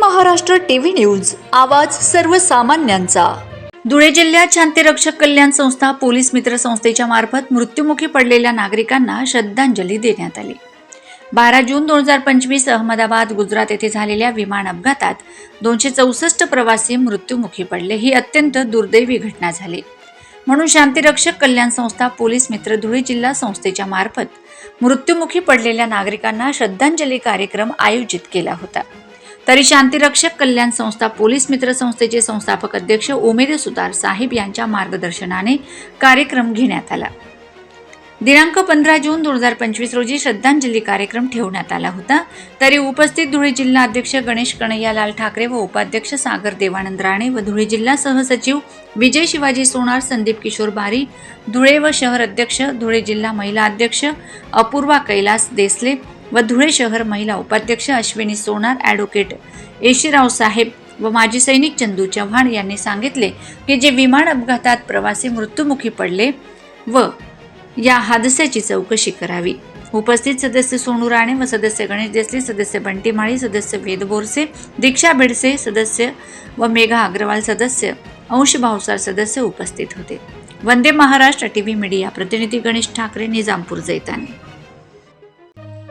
Maharashtra TV news आवाज सर्वसामान्यांचा. धुळे जिल्ह्यात शांतीरक्षक कल्याण संस्था पोलीस मित्र संस्थेच्या मार्फत मृत्युमुखी पडलेल्या नागरिकांना श्रद्धांजली देण्यात आली. बारा जून दोन हजार पंचवीस अहमदाबाद गुजरात येथे झालेल्या विमान अपघातात दोनशे चौसष्ट प्रवासी मृत्युमुखी पडले. ही अत्यंत दुर्दैवी घटना झाली. म्हणून शांतीरक्षक कल्याण संस्था पोलीस मित्र धुळे जिल्हा संस्थेच्या मार्फत मृत्युमुखी पडलेल्या नागरिकांना श्रद्धांजली कार्यक्रम आयोजित केला होता. तरी शांतीरक्षक कल्याण संस्था पोलीस मित्र संस्थेचे संस्थापक अध्यक्ष उमेद सुतार साहेब यांच्या मार्गदर्शनाने कार्यक्रम घेण्यात आला. दिनांक पंधरा जून दोन हजार पंचवीस रोजी श्रद्धांजली कार्यक्रम ठेवण्यात आला होता. तरी उपस्थित धुळे जिल्हा अध्यक्ष गणेश कन्हैयालाल ठाकरे व उपाध्यक्ष सागर देवानंद राणे व धुळे जिल्हा सहसचिव विजय शिवाजी सोनार संदीप किशोर बारी धुळे व शहर अध्यक्ष धुळे जिल्हा महिला अध्यक्ष अपूर्वा कैलास देसले व धुळे शहर महिला उपाध्यक्ष अश्विनी सोनार ॲडव्होकेट येशीराव साहेब व माजी सैनिक चंदू चव्हाण यांनी सांगितले की जे विमान अपघातात प्रवासी मृत्युमुखी पडले व या हादस्याची चौकशी करावी. उपस्थित सदस्य सोनू राणे व सदस्य गणेश देसले सदस्य बंटी माळी सदस्य वेद बोरसे दीक्षा बेडसे सदस्य व मेघा अग्रवाल सदस्य अंश भावसार सदस्य उपस्थित होते. Vande Maharashtra T V media प्रतिनिधी गणेश ठाकरे निजामपूर जैताने.